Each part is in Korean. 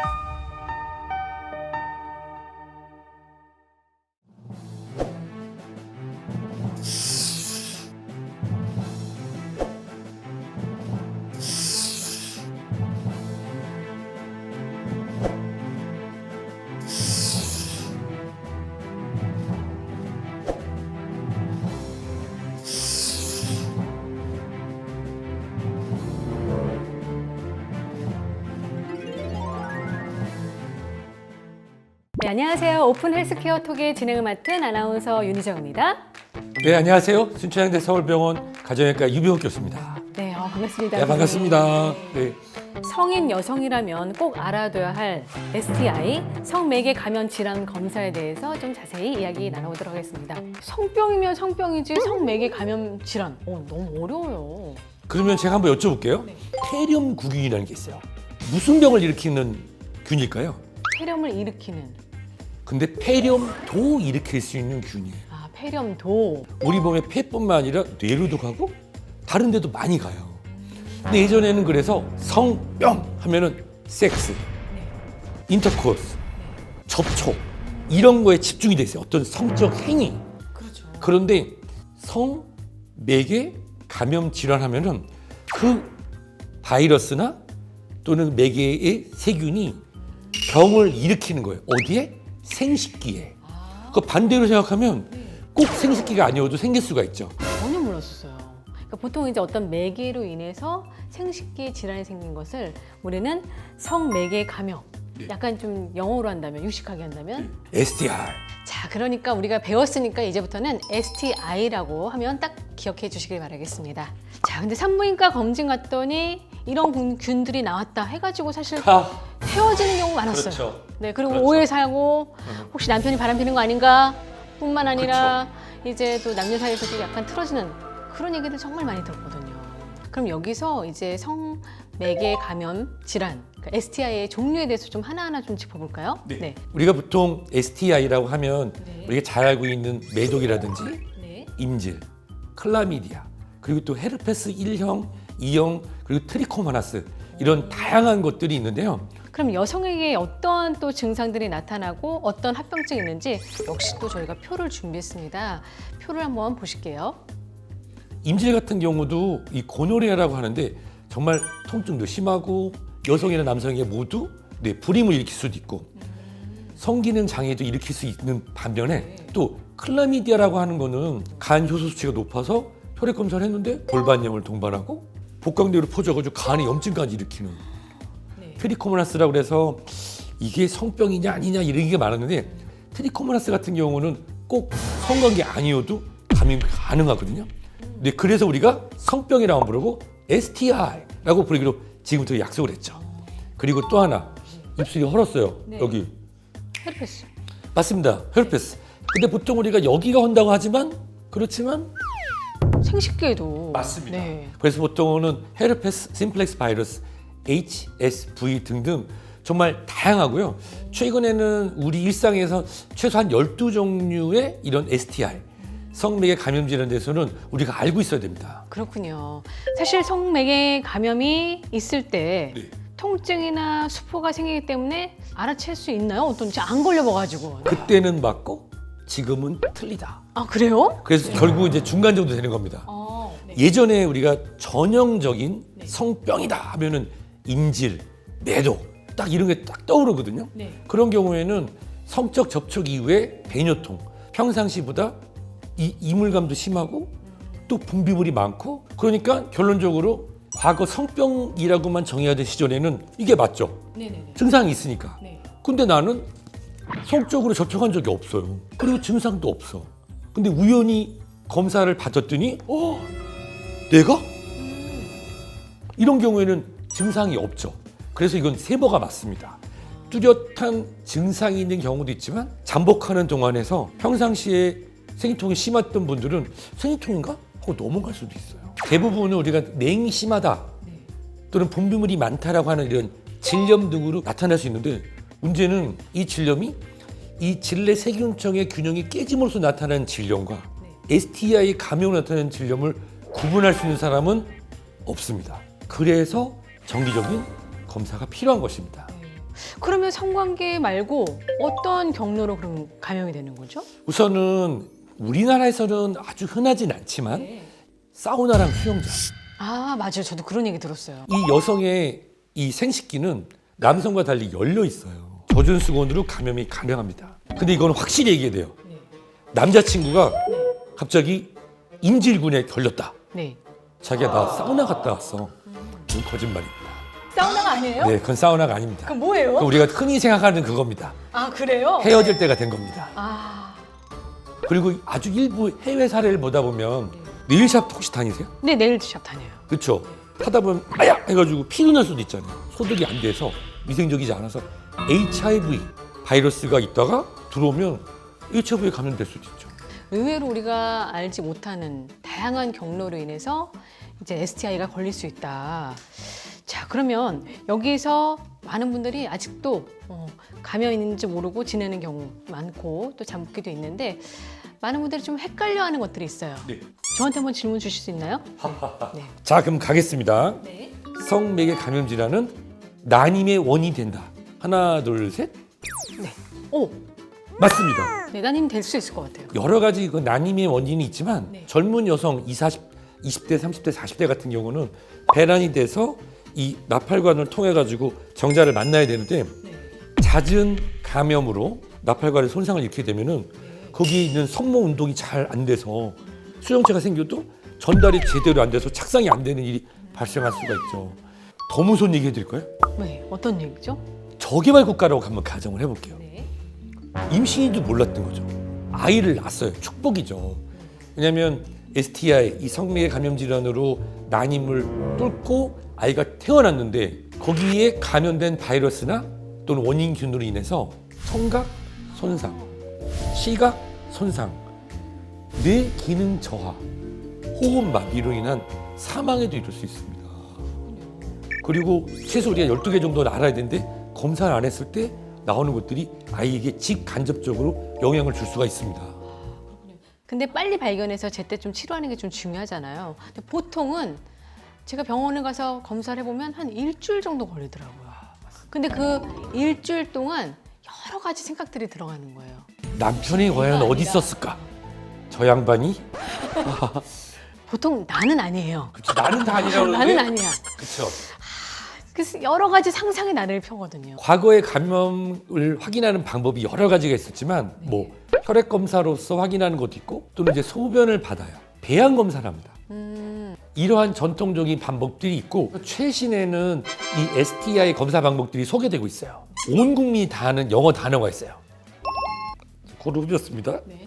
네, 안녕하세요. 오픈 헬스케어 톡의 진행을 맡은 아나운서 윤희정입니다. 네, 안녕하세요. 순천향대 서울병원 가정의과 유병욱 교수입니다. 네, 어, 반갑습니다. 네, 반갑습니다. 네. 성인 여성이라면 꼭 알아둬야 할 STI, 성매개 감염 질환 검사에 대해서 좀 자세히 이야기 나눠보도록 하겠습니다. 성병이면 성병이지 성매개 감염 질환. 어, 너무 어려워요. 그러면 제가 한번 여쭤볼게요. 폐렴구균이라는 게 있어요. 무슨 병을 일으키는 균일까요? 폐렴을 일으키는 근데 폐렴도 일으킬 수 있는 균이에요. 아, 폐렴도 우리 몸의 폐뿐만 아니라 뇌로도 가고 다른 데도 많이 가요. 근데 예전에는 그래서 성병 하면은 섹스, 인터코스, 접촉 이런 거에 집중이 돼 있어요. 어떤 성적 행위. 그렇죠. 그런데 성, 매개, 감염 질환 하면은 그 바이러스나 또는 매개의 세균이 병을 일으키는 거예요. 어디에? 생식기에. 그 반대로 생각하면 꼭 생식기가 아니어도 생길 수가 있죠. 전혀 몰랐었어요. 그러니까 보통 이제 어떤 매개로 인해서 생식기 질환이 생긴 것을 우리는 성매개 감염. 네. 약간 좀 영어로 한다면 유식하게 한다면 STI. 자 그러니까 우리가 배웠으니까 이제부터는 STI라고 하면 딱 기억해 주시길 바라겠습니다. 자 근데 산부인과 검진 갔더니 이런 균- 균들이 나왔다 해가지고 사실 아, 헤어지는 경우 많았어요. 그렇죠. 네 그리고 그렇죠. 오해 사고 혹시 남편이 바람 피는 거 아닌가 뿐만 아니라 이제 또 남녀 사이에서도 약간 틀어지는 그런 얘기들 정말 많이 들었거든요. 그럼 여기서 이제 성매개 감염 질환 그러니까 STI의 종류에 대해서 좀 하나하나 좀 짚어볼까요? 네. 우리가 보통 STI라고 하면 네. 우리가 잘 알고 있는 매독이라든지 네. 임질, 클라미디아, 그리고 또 헤르페스 1형, 2형, 그리고 트리코모나스 이런 다양한 것들이 있는데요. 그럼 여성에게 어떤 또 증상들이 나타나고 어떤 합병증이 있는지 역시 또 저희가 표를 준비했습니다. 표를 한번 보실게요. 임질 같은 경우도 이 고노레아라고 하는데 정말 통증도 심하고 여성이나 남성에게 모두 네, 불임을 일으킬 수도 있고 성기능 장애도 일으킬 수 있는 반면에 또 클라미디아라고 하는 거는 간 효소 수치가 높아서 혈액 검사를 했는데 골반염을 동반하고 복강대로 퍼져가지고 간에 염증까지 일으키는 네. 트리코모나스라고 그래서 이게 성병이냐 아니냐 이런 게 많았는데 트리코모나스 같은 경우는 꼭 성관계 아니어도 감염이 가능하거든요. 네, 그래서 우리가 성병이라고 안 부르고 STI라고 부르기로 지금부터 약속을 했죠. 그리고 또 하나 입술이 헐었어요. 네. 여기 헤르페스. 맞습니다. 혈페스. 근데 보통 우리가 여기가 헌다고 하지만 그렇지만 생식기에도 맞습니다. 네. 그래서 보통은 헤르페스 심플렉스 바이러스, HSV 등등 정말 다양하고요. 최근에는 우리 일상에서 최소한 12종류의 이런 STI, 성매개 감염질에 대해서는 우리가 알고 있어야 됩니다. 그렇군요. 사실 성매개 감염이 있을 때 네. 통증이나 수포가 생기기 때문에 알아챌 수 있나요? 어떤지 안 걸려봐가지고. 그때는 맞고 지금은 틀리다. 아 그래요? 그래서 결국 이제 중간 정도 되는 겁니다. 어, 네. 예전에 우리가 전형적인 성병이다 하면은 임질, 매도 딱 이런 게 딱 떠오르거든요. 네. 그런 경우에는 성적 접촉 이후에 배뇨통, 평상시보다 이 이물감도 심하고 또 분비물이 많고 그러니까 결론적으로 과거 성병이라고만 정의하던 시절에는 이게 맞죠. 네네네. 증상이 있으니까. 네. 근데 나는 성적으로 접촉한 적이 없어요. 그리고 증상도 없어. 근데 우연히 검사를 받았더니 어 내가 이런 경우에는 증상이 없죠. 그래서 이건 세모가 맞습니다. 뚜렷한 증상이 있는 경우도 있지만 잠복하는 동안에서 평상시에 생리통이 심했던 분들은 생리통인가 하고 넘어갈 수도 있어요. 대부분은 우리가 냉심하다 또는 분비물이 많다라고 하는 이런 질염 등으로 나타날 수 있는데 문제는 이 질염이 이 질내 세균청의 균형이 깨짐으로써 나타나는 질염과 STI 감염으로 나타나는 질염을 구분할 수 있는 사람은 없습니다. 그래서 정기적인 검사가 필요한 것입니다. 그러면 성관계 말고 어떤 경로로 그럼 감염이 되는 거죠? 우선은 우리나라에서는 아주 흔하진 않지만 사우나랑 수영장 아 맞아요. 저도 그런 얘기 들었어요. 이 여성의 이 생식기는 남성과 달리 열려 있어요. 젖은 수건으로 감염이 가능합니다. 근데 이거는 확실히 얘기해야 돼요. 남자친구가 갑자기 인질군에 걸렸다. 네. 자기야 나 사우나 갔다 왔어. 그건 거짓말입니다. 사우나가 아니에요? 네, 그건 사우나가 아닙니다. 그럼 뭐예요? 그건 우리가 흔히 생각하는 그겁니다. 아 그래요? 헤어질 때가 된 겁니다. 아, 그리고 아주 일부 해외 사례를 보다 보면 네일샵 혹시 다니세요? 네 네일샵 다녀요. 그렇죠. 하다 보면 아야 해가지고 피도 날 수도 있잖아요. 소독이 안 돼서 위생적이지 않아서 HIV 바이러스가 있다가 들어오면 HIV에 감염될 수도 있죠. 의외로 우리가 알지 못하는 다양한 경로로 인해서 이제 STI가 걸릴 수 있다. 자, 그러면 여기서 많은 분들이 아직도 어, 감염 있는지 모르고 지내는 경우 많고 또 잠복기도 있는데 많은 분들이 좀 헷갈려하는 것들이 있어요. 네. 저한테 한번 질문 주실 수 있나요? 네. 자 그럼 가겠습니다. 네. 성매개 감염 질환은 난임의 원인이 된다. 하나 둘 셋. 네. 오, 맞습니다. 내단님 될 수 있을 것 같아요. 여러 가지 그 난임의 원인이 있지만 네. 젊은 여성 20, 40, 20대, 30대, 40대 같은 경우는 배란이 돼서 이 나팔관을 통해 가지고 정자를 만나야 되는데 네. 잦은 감염으로 나팔관의 손상을 입게 되면은 거기에 있는 성모 운동이 잘 안 돼서 수용체가 생겨도 전달이 제대로 안 돼서 착상이 안 되는 일이 발생할 수가 있죠. 더 무서운 얘기 해드릴까요? 네, 어떤 얘기죠? 저개발 국가라고 한번 가정을 해볼게요. 네. 임신인도 몰랐던 거죠. 아이를 낳았어요. 축복이죠. 왜냐하면 STI 이 성매개 감염 질환으로 난임을 뚫고 아이가 태어났는데 거기에 감염된 바이러스나 또는 원인균으로 인해서 청각 손상, 시각 손상, 뇌 기능 저하, 호흡 마비로 인한 사망에도 이를 수 있습니다. 그리고 최소 우리가 12개 정도는 알아야 되는데 검사를 안 했을 때 나오는 것들이 아이에게 직간접적으로 영향을 줄 수가 있습니다. 근데 빨리 발견해서 제때 좀 치료하는 게 좀 중요하잖아요. 근데 보통은 제가 병원에 가서 검사를 해보면 한 일주일 정도 걸리더라고요. 근데 그 일주일 동안 여러 가지 생각들이 들어가는 거예요. 남편이 과연. 어디 있었을까? 저 양반이? 보통 나는 아니에요. 그쵸, 나는 다 아니라고 나는 그러는데 아니야. 그쵸. 그래서 여러 가지 상상이 나를 펴거든요. 과거의 감염을 확인하는 방법이 여러 가지가 있었지만 뭐 혈액 검사로서 확인하는 것도 있고 또는 이제 소변을 받아요. 배양 검사를 합니다. 음, 이러한 전통적인 방법들이 있고 최신에는 이 STI 검사 방법들이 소개되고 있어요. 온 국민이 다 아는 영어 단어가 있어요. 코로 흡였습니다. 네.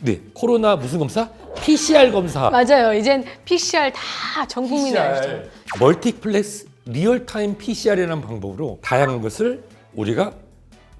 네, 코로나 무슨 검사? PCR 검사. 맞아요. 이젠 PCR 다 전 국민이 알죠. 멀티플렉스 리얼타임 PCR이라는 방법으로 다양한 것을 우리가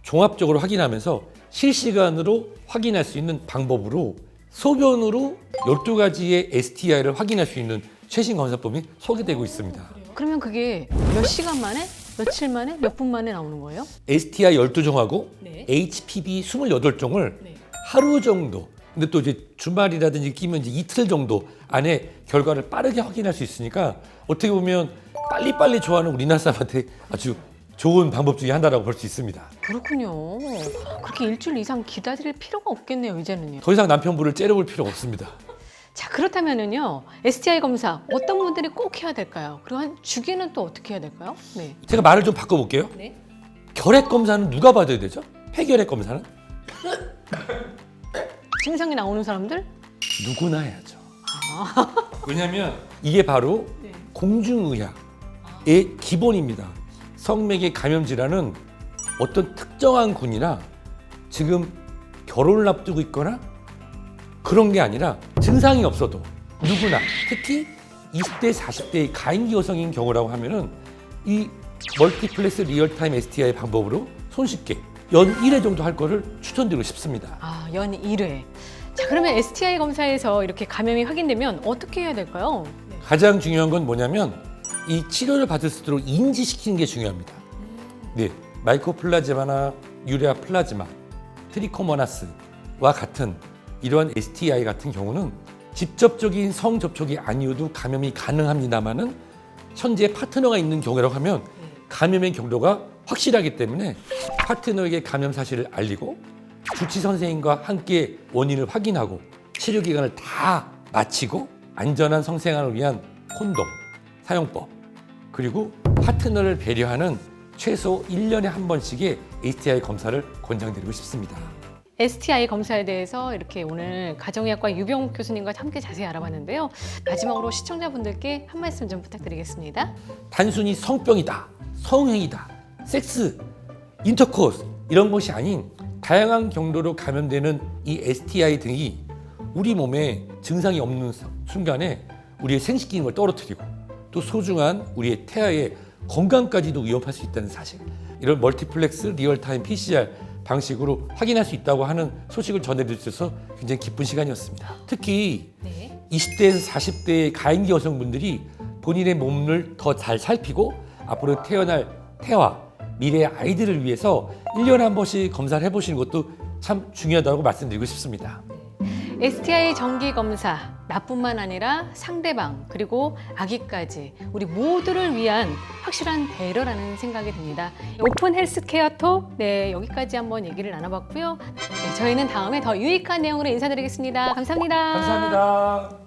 종합적으로 확인하면서 실시간으로 확인할 수 있는 방법으로 소변으로 12가지의 STI를 확인할 수 있는 최신 검사법이 소개되고 있습니다. 그러면 그게 몇 시간 만에, 며칠 만에, 몇 분 만에 나오는 거예요? STI 12종하고 네. HPV 28종을 네. 하루 정도 근데 또 이제 주말이라든지 끼면 이제 이틀 정도 안에 결과를 빠르게 확인할 수 있으니까 어떻게 보면 빨리빨리 좋아하는 우리나라 사람한테 아주 좋은 방법 중에 하나라고 볼 수 있습니다. 그렇군요. 그렇게 일주일 이상 기다릴 필요가 없겠네요, 이제는요. 더 이상 남편분을 째려볼 필요가 없습니다. 자, 그렇다면은요, STI 검사 어떤 분들이 꼭 해야 될까요? 그리고 한 주기는 또 어떻게 해야 될까요? 네. 제가 말을 좀 바꿔볼게요. 네. 결핵 검사는 누가 받아야 되죠? 폐결핵 검사는 증상이 나오는 사람들? 누구나 해야죠. 왜냐하면 이게 바로 네. 공중의학 의 기본입니다. 성매개 감염 질환은 어떤 특정한 군이나 지금 결혼을 앞두고 있거나 그런 게 아니라 증상이 없어도 누구나 특히 20대, 40대의 가임기 여성인 경우라고 하면은 이 멀티플렉스 리얼타임 STI 방법으로 손쉽게 연 1회 정도 할 거를 추천드리고 싶습니다. 아, 연 1회. 자, 그러면 STI 검사에서 이렇게 감염이 확인되면 어떻게 해야 될까요? 가장 중요한 건 뭐냐면 이 치료를 받을 수 있도록 인지시키는 게 중요합니다. 네, 마이코플라즈마나 유레아 플라즈마, 트리코모나스와 같은 이러한 STI 같은 경우는 직접적인 성 접촉이 아니어도 감염이 가능합니다만은 현재 파트너가 있는 경우라고 하면 감염의 경로가 확실하기 때문에 파트너에게 감염 사실을 알리고 주치 선생님과 함께 원인을 확인하고 치료 기간을 다 마치고 안전한 성생활을 위한 콘돔 사용법 그리고 파트너를 배려하는 최소 1년에 한 번씩의 STI 검사를 권장드리고 싶습니다. STI 검사에 대해서 이렇게 오늘 가정의학과 유병욱 교수님과 함께 자세히 알아봤는데요. 마지막으로 시청자분들께 한 말씀 좀 부탁드리겠습니다. 단순히 성병이다, 성행위다, 섹스, 인터코스 이런 것이 아닌 다양한 경로로 감염되는 이 STI 등이 우리 몸에 증상이 없는 순간에 우리의 생식 기능을 떨어뜨리고 또 소중한 우리의 태아의 건강까지도 위협할 수 있다는 사실. 이런 멀티플렉스 리얼타임 PCR 방식으로 확인할 수 있다고 하는 소식을 전해드릴 수 있어서 굉장히 기쁜 시간이었습니다. 특히 네. 20대에서 40대의 가임기 여성분들이 본인의 몸을 더 잘 살피고 앞으로 태어날 태와 미래의 아이들을 위해서 1년에 한 번씩 검사를 해보시는 것도 참 중요하다고 말씀드리고 싶습니다. STI 정기 검사 나뿐만 아니라 상대방 그리고 아기까지 우리 모두를 위한 확실한 배려라는 생각이 듭니다. 오픈 헬스케어 톡 네, 여기까지 한번 얘기를 나눠봤고요. 네, 저희는 다음에 더 유익한 내용으로 인사드리겠습니다 감사합니다. 감사합니다.